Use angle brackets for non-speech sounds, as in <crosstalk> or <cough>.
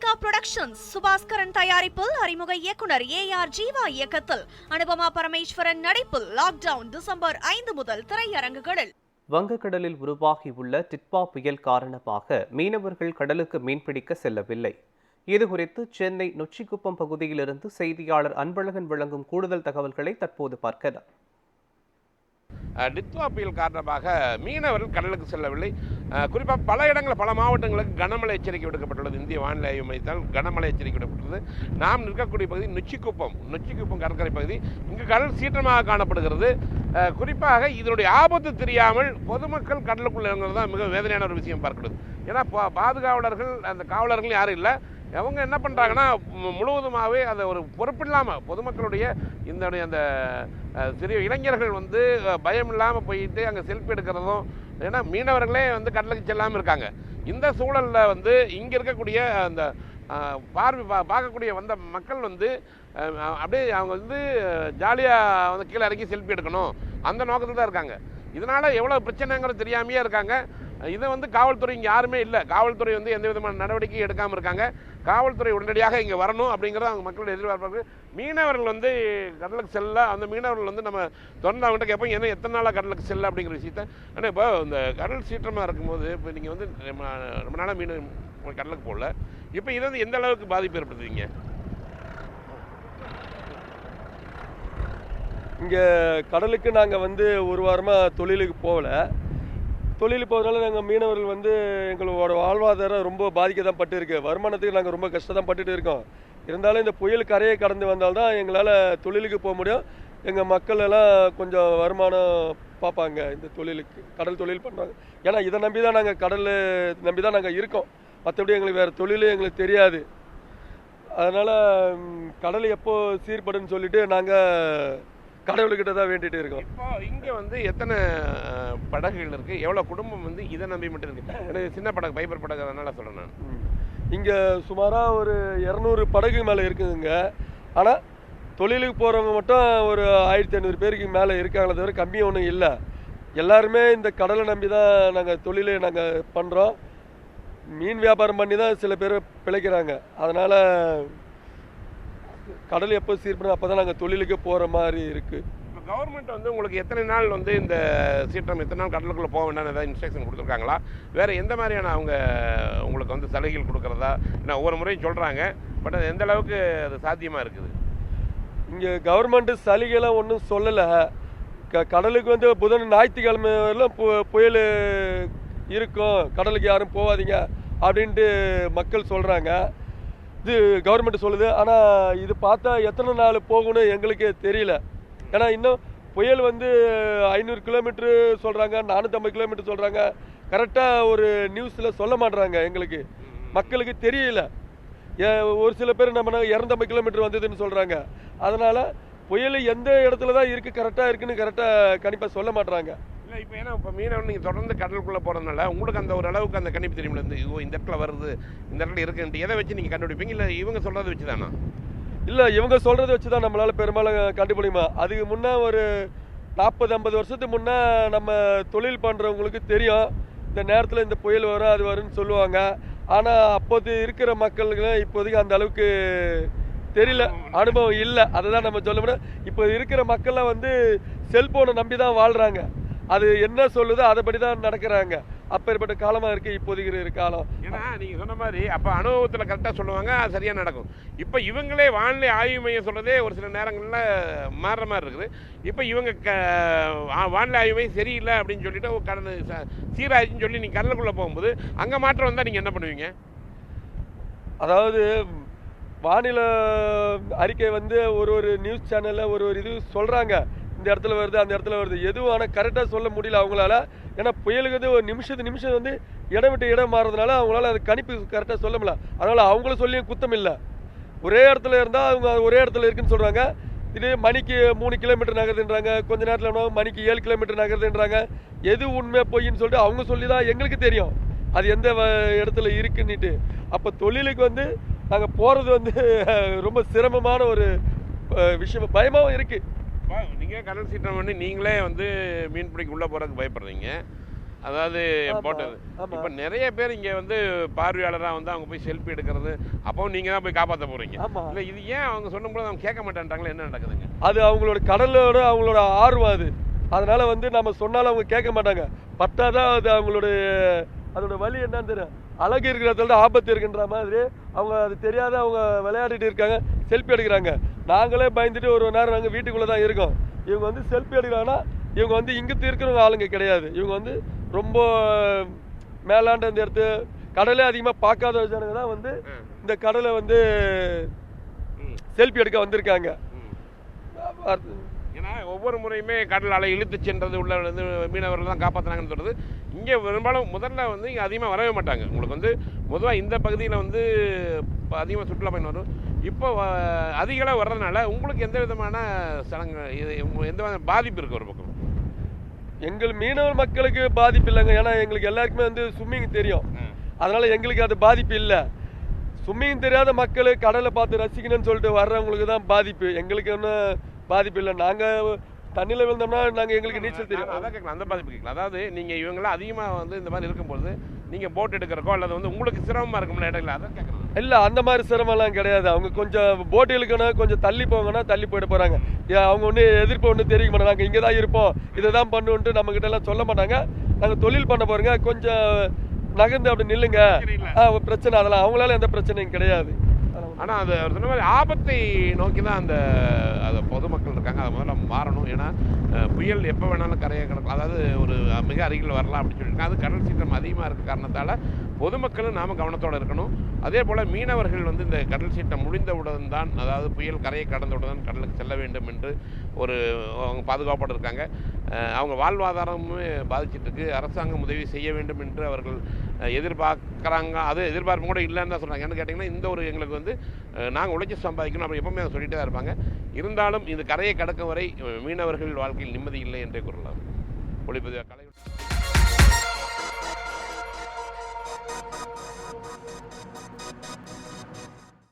Lyca productions Subaskaran தயாரிப்பில் அறிமுக இயக்குனர் ஏ ஆர் ஜீவா இயக்கத்தில் அனுபமா பரமேஸ்வரன் நடிப்பில் லாக்டவுன் டிசம்பர் ஐந்து முதல் திரையரங்குகளில். வங்கக்கடலில் உருவாகியுள்ள டிட்பா புயல் காரணமாக மீனவர்கள் கடலுக்கு மீன்பிடிக்க செல்லவில்லை. இதுகுறித்து சென்னை நொச்சிக்குப்பம் பகுதியிலிருந்து செய்தியாளர் அன்பழகன் வழங்கும் கூடுதல் தகவல்களை தற்போது பார்க்கலாம். டித்வா புயல் காரணமாக மீனவர்கள் கடலுக்கு செல்லவில்லை. குறிப்பாக பல இடங்களில் பல மாவட்டங்களுக்கு கனமழை எச்சரிக்கை விடுக்கப்பட்டுள்ளது. இந்திய வானிலை ஆய்வு மையத்தால் கனமழை எச்சரிக்கை விடப்பட்டுள்ளது. நாம் நிற்கக்கூடிய பகுதி நொச்சிக்குப்பம். நொச்சிக்குப்பம் கடற்கரை பகுதி. இங்கு கடல் சீற்றமாக காணப்படுகிறது. குறிப்பாக இதனுடைய ஆபத்து தெரியாமல் பொதுமக்கள் கடலுக்குள்ள இறங்குறது தான் மிக வேதனையான ஒரு விஷயம் பார்க்கிறது ஏன்னா பாதுகாவலர்கள் அந்த காவலர்கள் யாரும் இல்லை. அவங்க என்ன பண்ணுறாங்கன்னா முழுவதுமாகவே அதை ஒரு பொறுப்பில்லாமல் பொதுமக்களுடைய இந்த அந்த சிறிய இளைஞர்கள் வந்து பயம் இல்லாமல் போயிட்டு அங்கே செல்ஃபி எடுக்கிறதும் ஏன்னா மீனவர்களே வந்து கடலுக்கு செல்லாமல் இருக்காங்க. இந்த சூழலில் வந்து இங்கே இருக்கக்கூடிய அந்த பார்வை பா பார்க்கக்கூடிய வந்த மக்கள் வந்து அப்படியே அவங்க வந்து ஜாலியாக வந்து கீழே இறங்கி செல்ஃபி எடுக்கணும். அந்த நோக்கத்தில் தான் இருக்காங்க. இதனால் எவ்வளோ பிரச்சனைங்கிறது தெரியாமையே இருக்காங்க. இதை வந்து காவல்துறை இங்கே யாருமே இல்லை. காவல்துறை வந்து எந்த விதமான நடவடிக்கையும் எடுக்காமல் இருக்காங்க. காவல்துறை உடனடியாக இங்கே வரணும் அப்படிங்கிறது அவங்க மக்களுடைய எதிர்பார்ப்பாங்க மீனவர்கள் வந்து கடலுக்கு செல்ல அந்த மீனவர்கள் வந்து நம்ம தொடர்ந்து அவங்ககிட்ட கேட்போம் என்ன எத்தனை நாளாக கடலுக்கு செல்ல? அப்படிங்கிற விஷயத்த. ஆனால் இப்போ இந்த கடல் சீற்றமாக இருக்கும்போது இப்போ நீங்கள் வந்து ரொம்ப ரொம்ப நாளாக மீன் கடலுக்கு போகல. இப்போ இது வந்து எந்த அளவுக்கு பாதிப்பு ஏற்படுத்துவீங்க இங்கே கடலுக்கு நாங்கள் வந்து ஒரு வாரமாக தொழிலுக்கு போகல. தொழிலுக்கு போகிறதால நாங்கள் மீனவர்கள் வந்து எங்களோட வாழ்வாதாரம் ரொம்ப பாதிக்க தான் பட்டுருக்கு. வருமானத்துக்கு நாங்கள் ரொம்ப கஷ்டம் தான் பட்டுட்டு இருக்கோம். இருந்தாலும் இந்த புயல் கரையை கடந்து வந்தால்தான் எங்களால் தொழிலுக்கு போக முடியும். எங்கள் மக்கள் எல்லாம் கொஞ்சம் வருமானம் பார்ப்பாங்க. இந்த தொழிலுக்கு கடல் தொழில் பண்ணுறாங்க ஏன்னா இதை நம்பி தான் நாங்கள் கடல் நம்பி தான் நாங்கள் இருக்கோம். மற்றபடி எங்களுக்கு வேறு தொழிலே எங்களுக்கு தெரியாது. அதனால் கடல் எப்போது சீர்படுன்னு சொல்லிட்டு நாங்கள் கடவுள்கிட்ட தான் வேண்டிட்டு இருக்கோம். இப்போ இங்கே வந்து எத்தனை படகுகள் இருக்குது எவ்வளோ குடும்பம் வந்து இதை நம்பி மட்டும் இருக்கு? எனக்கு சின்ன படகு பைபர் படகு அதனால சொல்கிறேன் நான். இங்கே சுமாராக ஒரு இரநூறு படகு மேலே இருக்குதுங்க. ஆனால் தொழிலுக்கு போகிறவங்க மட்டும் ஒரு ஆயிரத்தி ஐநூறு பேருக்கு மேலே இருக்காங்களே தவிர கம்மி ஒன்றும் இல்லை. எல்லாருமே இந்த கடலை நம்பி தான் நாங்கள் தொழிலை நாங்கள் பண்ணுறோம் மீன் வியாபாரம் பண்ணி தான் சில பேர் பிழைக்கிறாங்க. அதனால் கடல் எப்போ சீர்படும்? அப்போ தான் நாங்கள் தொழிலுக்கு போகிற மாதிரி இருக்குது இப்போ கவர்மெண்ட் வந்து உங்களுக்கு எத்தனை நாள் வந்து இந்த சீற்றம் எத்தனை நாள் கடலுக்குள்ளே போக வேண்டாம் ஏதாவது இன்ஸ்ட்ரக்ஷன் கொடுத்துருக்காங்களா? வேறு எந்த மாதிரியான அவங்க உங்களுக்கு வந்து சலுகைகள் கொடுக்குறதா? ஏன்னா ஒவ்வொரு முறையும் சொல்கிறாங்க பட் அது எந்த அளவுக்கு அது சாத்தியமாக இருக்குது? இங்கே கவர்மெண்ட் சலுகைலாம் ஒன்றும் சொல்லலை. க கடலுக்கு வந்து புதன் ஞாயிற்றுக்கிழமை வரலாம் பு புயல் இருக்கும். கடலுக்கு யாரும் போகாதீங்க. அப்படின்ட்டு மக்கள் சொல்கிறாங்க இது கவர்மெண்ட் சொல்லுது. ஆனால் இது பார்த்தா எத்தனை நாள் போகும்னு எங்களுக்கே தெரியல. ஏன்னா இன்னும் புயல் வந்து ஐநூறு கிலோமீட்ரு சொல்கிறாங்க நானூற்றம்பது கிலோமீட்டர் சொல்கிறாங்க கரெக்டாக ஒரு நியூஸில் சொல்ல மாட்றாங்க எங்களுக்கு. மக்களுக்கு தெரியல. ஏ- ஒரு சில பேர் நம்ம இரநூத்தம்பது கிலோமீட்டர் வந்ததுன்னு சொல்கிறாங்க அதனால் புயல் எந்த இடத்துல தான் இருக்குது கரெக்டாக இருக்குன்னு கரெக்டாக கண்டிப்பாக சொல்ல மாட்றாங்க. இல்லை இப்போ ஏன்னா இப்போ மீனவன் நீங்கள் தொடர்ந்து கடலுக்குள்ளே போகிறதுனால உங்களுக்கு அந்த ஒரு அளவுக்கு அந்த கணிப்பு தெரியுமில்ல இந்த ஓ இந்த இடத்துல வருது இந்த இடத்துல இருக்குன்ட்டு. எதை வச்சு நீங்கள் கண்டுபிடிப்பீங்க? இல்லை இவங்க சொல்கிறத வச்சு தானா? இல்லை இவங்க சொல்கிறத வச்சு தான் நம்மளால் பெரும்பாலும் கண்டுபிடிமா அதுக்கு முன்னே ஒரு நாற்பது ஐம்பது வருஷத்துக்கு முன்னே நம்ம தொழில் பண்ணுறவங்களுக்கு தெரியும் இந்த நேரத்தில் இந்த புயல் வரும் அது வரும்னு சொல்லுவாங்க. ஆனால் அப்போது இருக்கிற மக்களுக்கு இப்போதைக்கு அந்த அளவுக்கு தெரியல அனுபவம் இல்லை. அதை தான் நம்ம சொல்ல முடியும். இப்போ இருக்கிற மக்கள்லாம் வந்து செல்ஃபோனை நம்பி தான் வாழ்கிறாங்க அது என்ன சொல்லுதோ அதைப்படி தான் நடக்கிறாங்க. அப்பேற்பட்ட காலமாக இருக்குது இப்போதைக்கு இருக்கிற காலம். ஏன்னா நீங்கள் சொன்ன மாதிரி அப்போ அனுபவத்தில் கரெக்டாக சொல்லுவாங்க அது சரியாக நடக்கும். இப்போ இவங்களே வானிலை ஆய்வு மையம் சொல்கிறதே ஒரு சில நேரங்களில் மாறுற மாதிரி இருக்குது. இப்போ இவங்க க வானிலை ஆய்வு மையம் சரியில்லை அப்படின்னு சொல்லிட்டு கடல் சீராயிடுச்சுன்னு சொல்லி நீங்கள் கடலுக்குள்ளே போகும்போது அங்கே மாற்றம் வந்தால் நீங்கள் என்ன பண்ணுவீங்க? அதாவது வானிலை அறிக்கை வந்து ஒரு ஒரு நியூஸ் சேனலில் ஒரு ஒரு இது சொல்கிறாங்க இந்த இடத்துல வருது அந்த இடத்துல வருது. எதுவும் ஆனால் கரெக்டாக சொல்ல முடியல அவங்களால. ஏன்னா புயலுக்கு வந்து ஒரு நிமிஷத்து நிமிஷம் வந்து இடம் விட்டு இடம் மாறுறதுனால அவங்களால அது கணிப்பு கரெக்டாக சொல்ல முடியல. அதனால் அவங்கள சொல்லியும் குத்தம் இல்லை. ஒரே இடத்துல இருந்தால் அவங்க ஒரே இடத்துல இருக்குன்னு சொல்கிறாங்க இது மணிக்கு மூணு கிலோமீட்டர் நகருதுன்றாங்க. கொஞ்ச நேரத்தில் மணிக்கு ஏழு கிலோமீட்டர் நகருதுன்றாங்க. எது உண்மை பொய்ன்னு சொல்லிட்டு அவங்க சொல்லி தான் எங்களுக்கு தெரியும். அது எந்த இடத்துல இருக்குன்னுட்டு. அப்போ தொழிலுக்கு வந்து நாங்கள் போகிறது வந்து <laughs> ரொம்ப சிரமமான ஒரு விஷயம். பயமாகவும் இருக்குது நீங்கள் கடல் சீற்றம் பண்ணி நீங்களே வந்து மீன் பிடிக்க உள்ளே போகிறதுக்கு பயப்படுறீங்க. அதாவது போட்டது. இப்போ நிறைய பேர் இங்க வந்து பார்வையாளராக வந்து அவங்க போய் செல்ஃபி எடுக்கிறது அப்போ நீங்க தான் போய் காப்பாற்ற போறீங்க. ஆமா. இல்லை இது ஏன் அவங்க சொன்னும்போது அவங்க கேட்க மாட்டேன்றாங்களா என்ன நடக்குதுங்க? அது அவங்களோட கடலோட அவங்களோட ஆர்வம் அது. அதனால வந்து நம்ம சொன்னாலும் அவங்க கேட்க மாட்டாங்க. பட்டாதான் அது அவங்களோட அதோட வழி என்னன்னு தெரியும் அழகு இருக்கிறத ஆபத்து இருக்குன்ற மாதிரி அவங்க அது தெரியாத அவங்க விளையாடிட்டு இருக்காங்க செல்ஃபி எடுக்கிறாங்க. நாங்களே பயந்துட்டு ஒரு நேரம் நாங்கள் வீட்டுக்குள்ளே தான் இருக்கோம். இவங்க வந்து செல்ஃபி எடுக்கிறாங்கன்னா இவங்க வந்து இங்கே இருக்கிறவங்க ஆளுங்க கிடையாது. இவங்க வந்து ரொம்ப மேலாண்ட இந்த இடத்து கடலே அதிகமாக பார்க்காத ஜனங்க தான் வந்து இந்த கடலை வந்து செல்ஃபி எடுக்க வந்திருக்காங்க. ஏன்னா ஒவ்வொரு முறையுமே கடல் அலை இழுத்து சென்றது உள்ள வந்து மீனவர்கள் தான் காப்பாற்றினாங்கன்னு சொல்றது. இங்கே பெரும்பாலும் முதல்ல வந்து இங்கே அதிகமாக வரவே மாட்டாங்க. உங்களுக்கு வந்து பொதுவாக இந்த பகுதியில் வந்து அதிகமாக சுற்றுலா பயணம் வரும். இப்போ அஹ், அதிக அளவு வர்றதுனால உங்களுக்கு எந்த விதமான சடங்கு இது எந்த விதமான பாதிப்பு இருக்கு ஒரு பக்கம்? எங்கள் மீனவர் மக்களுக்கு பாதிப்பு இல்லைங்க. ஏன்னா எங்களுக்கு எல்லாருக்குமே வந்து ஸ்விம்மிங் தெரியும். அதனால எங்களுக்கு அது பாதிப்பு இல்லை. ஸ்விம்மிங் தெரியாத மக்கள் கடலை பார்த்து ரசிக்கணும்னு சொல்லிட்டு வர்றவங்களுக்கு தான் பாதிப்பு. எங்களுக்கு ஒன்றும் பாதிப்பு இல்லை. நாங்கள் தண்ணியில் விழுந்தோம்னா நாங்கள் எங்களுக்கு நீச்சல் தெரியும். அதான் கேட்கலாம் அந்த பாதிப்பு கேட்கலாம் அதாவது நீங்கள் இவங்களாம் அதிகமாக வந்து இந்த மாதிரி இருக்கும்போது நீங்கள் போட் எடுக்கிறக்கோ அல்லது வந்து உங்களுக்கு சிரமமாக இருக்கும்ல இடையில அதான் கேட்கலாம் இல்லை அந்த மாதிரி சிரமம்லாம் கிடையாது. அவங்க கொஞ்சம் போட்டு இழுக்கணும் கொஞ்சம் தள்ளி போங்கன்னா தள்ளி போயிட்டு போகிறாங்க அவங்க ஒன்று எதிர்ப்பு ஒன்று தெரிவிக்க மாட்டாங்க. நாங்கள் இங்கே தான் இருப்போம். இதை தான் பண்ணுன்ட்டு நம்மக்கிட்ட எல்லாம் சொல்ல மாட்டாங்க. நாங்கள் தொழில் பண்ண போகிறோங்க கொஞ்சம் நகர்ந்து அப்படி நில்லுங்க. பிரச்சனை அதெல்லாம். அவங்களால எந்த பிரச்சனையும் கிடையாது. ஆனால் அது சொன்ன மாதிரி ஆபத்தை நோக்கி தான் அந்த அது பொதுமக்கள் இருக்காங்க. அதை முதல்ல மாறணும். ஏன்னா புயல் எப்போ வேணாலும் கரையை கிடக்கும். அதாவது ஒரு மிக அருகில் வரலாம் அப்படின்னு சொல்லியிருக்காங்க. அது கடல் சீற்றம் அதிகமாக இருக்க காரணத்தால் பொதுமக்களும் நாம் கவனத்தோடு இருக்கணும். அதே போல் மீனவர்கள் வந்து இந்த கடல் சீற்றம் முடிந்தவுடன் தான் அதாவது புயல் கரையை கடந்தவுடன் கடலுக்கு செல்ல வேண்டும் என்று ஒரு அவங்க பாதுகாப்போடு இருக்காங்க. அவங்க வாழ்வாதாரமுமே பாதிச்சிட்ருக்கு. அரசாங்கம் உதவி செய்ய வேண்டும் என்று அவர்கள் எதிர்பார்க்குறாங்க அது எதிர்பார்ப்பு கூட இல்லைன்னு தான் சொல்கிறாங்க என்ன கேட்டிங்கன்னா இந்த ஒரு எங்களுக்கு வந்து நாங்கள் உழைச்சி சம்பாதிக்கணும் அப்படி எப்பவுமே அதை தான் இருப்பாங்க. இருந்தாலும் இது கரையை கடக்கும் வரை மீனவர்கள் வாழ்க்கையில் நிம்மதி இல்லை என்றே கூறலாம். ஒளிப்பதிவாக கலை